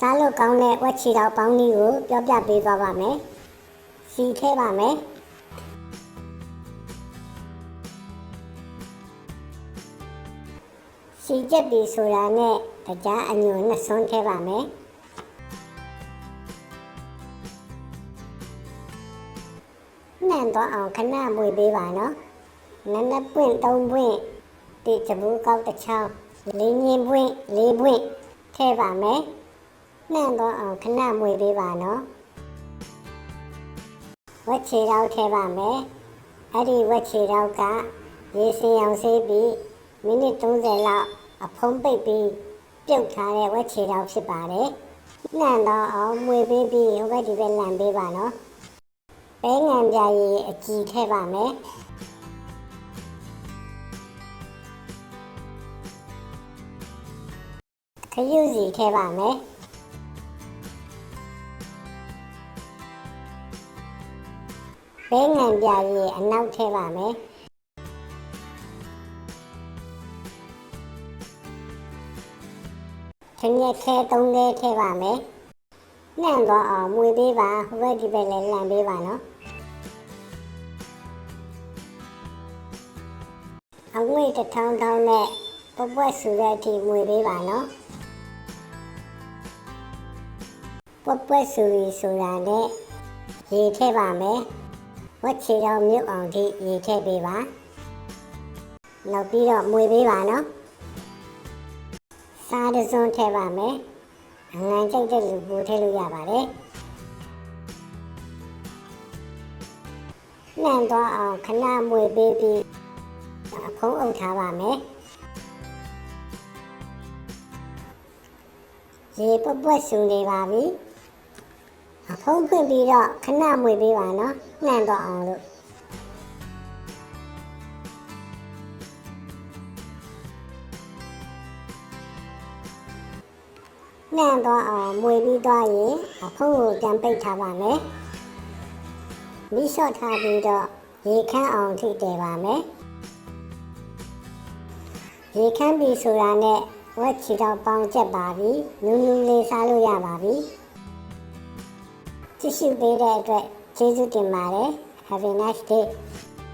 စားလို့ကောင်းတဲ့ဝက်ချီတော်ပေါင်းလေးကိုပြောပြပေးသွားပါမယ်စီထဲပါမယ်စီချက်ပြီဆိုတာနဲ့တရားအညွန်နှစ်ဆုံးထဲပါမယ်နှံတော့အောင်ခဏမွေပေးပါနော်နည်းနည်းပွင့်သုံးပွင့်တိချဘူးကောက်တစ်ချောင်းလေးညင်းပွင့်လေးပွင့်ထဲပါမယ် နှံတော့အောင်ခဏမွေပေးပါနော်ဝက်ချီတော့ထဲပါမယ်အဲ့ဒီဝက်ချီတော့ကရေစင်အောင်ဆေးပြီးမိနစ်30လောက်အဖုံးပိတ်ပြီးပြုတ်ထားတဲ့ဝက်ချီတော့ဖြစ်ပါတယ်နှံတော့အောင်မွေပေးပြီးဟိုဘက်ဒီဘက်လန်ပေးပါနော်ပဲငံပြာရည်အကြည်ထည့်ပါမယ်ခရုစီထည့်ပါမယ် ပဲငံပြာရည်အနောက်ထည့်ပါမယ်ခင်းရက်ခဲသုံးလေးထည့်ပါမယ်နှံ့သွားအောင်မွေပေးပါဟိုဘက်ဒီဘက်လည်းလန်ပေးပါနော်အငွေ့တစ်ထောင်းထောင်းနဲ့ပပွက်ဆူတဲ့အထိမွေပေးပါနော်ပပွက်ဆူရီဆိုတာနဲ့ရေထည့်ပါမယ် ဝက်ချီတော်မြုပ်အောင်ထိရေထည့်ပေးပါနောက်ပြီးတော့မွေပေးပါနော်စားတစ်စွန်းထည့်ပါမယ်အငန်းကြိုက်တဲ့လူပိုထည့်လို့ရပါတယ်နှံသွားအောင်ခဏမွေပေးပြီးအဖုံးအုပ်ထားပါမယ်ရေပပွက်ဆူနေပါပြီအ ဖုံးဖွင့်ပြီးတော့ခဏမွေပေးပါနော်နှံတော့အောင်လို့နှံတော့အောင်မွေပြီးတော့ရင်အဖုံးကိုပြန်ပိတ်ထားပါမယ်မိလျှော့ထားပြီးတော့ရေခမ်းအောင်ထိတည်ပါမယ်ရေခမ်းပြီဆိုတာနဲ့ဝက်ချီတော့ပေါင်းချက်ပါပြီနူးနူးလေးစားလို့ရပါပြီ ကြည့်ရှုပေးတဲ့အတွက်ကျေးဇူးတင်ပါတယ် Have a nice day